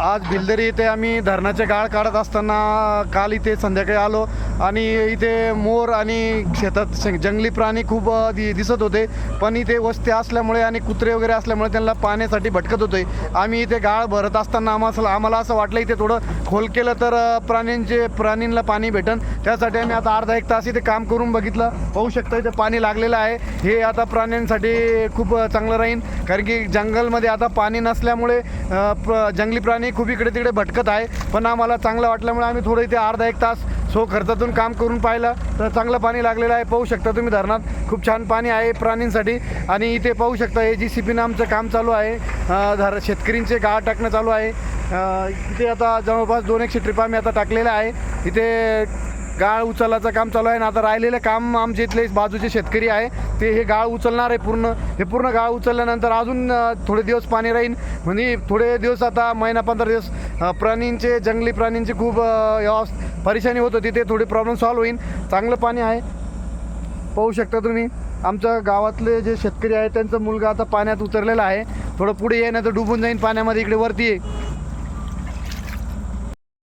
आज भिलदरी इथे आम्ही धरणाचे गाळ काढत असताना काल इथे संध्याकाळी आलो आणि इथे मोर आणि शेतात जंगली प्राणी खूप दि दिसत होते. पण इथे वस्ती असल्यामुळे आणि कुत्रे वगैरे असल्यामुळे त्यांना पाण्यासाठी भटकत होते. आम्ही इथे गाळ भरत असताना आम्हाला आम्हाला असं वाटलं इथे थोडं खोल केलं तर प्राण्यांचे प्राणींना पाणी भेटन. त्यासाठी आम्ही आता अर्धा एक तास इथे काम करून बघितलं. पाहू शकतो इथे पाणी लागलेलं आहे. हे आता प्राण्यांसाठी खूप चांगलं राहील कारण की जंगलमध्ये आता पाणी नसल्यामुळे प्र- जंगली प्राणी खूप इकडे तिकडे भटकत आहे. पण आम्हाला चांगलं वाटल्यामुळे आम्ही थोडं इथे अर्धा एक तास सो खर्चातून काम करून पाहिलं. तर चांगलं पाणी लागलेलं आहे. पाहू शकता तुम्ही धरणात. खूप छान पाणी आहे प्राणींसाठी आणि इथे पाहू शकता हे जी सी पीनं आमचं काम चालू आहे. धर शेतकरींचे गाळ टाकणं चालू आहे. इथे आता जवळपास दोन एकशे ट्रिप आम्ही आता टाकलेल्या आहे. इथे गाळ उचलाचं काम चालू आहे. ना आता राहिलेलं काम आमच्या इथले बाजूचे शेतकरी आहे. ते हे गाळ उचलणार आहे पूर्ण. हे पूर्ण गाळ उचलल्यानंतर अजून थोडे दिवस पाणी राहील म्हणजे थोडे दिवस आता महिना पंधरा दिवस प्राणींचे जंगली प्राणींचे खूप परेशानी होत होती. ते थोडी प्रॉब्लेम सॉल्व्ह होईल चांगलं पाणी आहे. पाहू शकता तुम्ही आमच्या गावातले जे शेतकरी आहेत त्यांचा मुलगा आता पाण्यात उतरलेला आहे. थोडं पुढे ये नाही तर डुबून जाईन पाण्यामध्ये. इकडे वरती आहे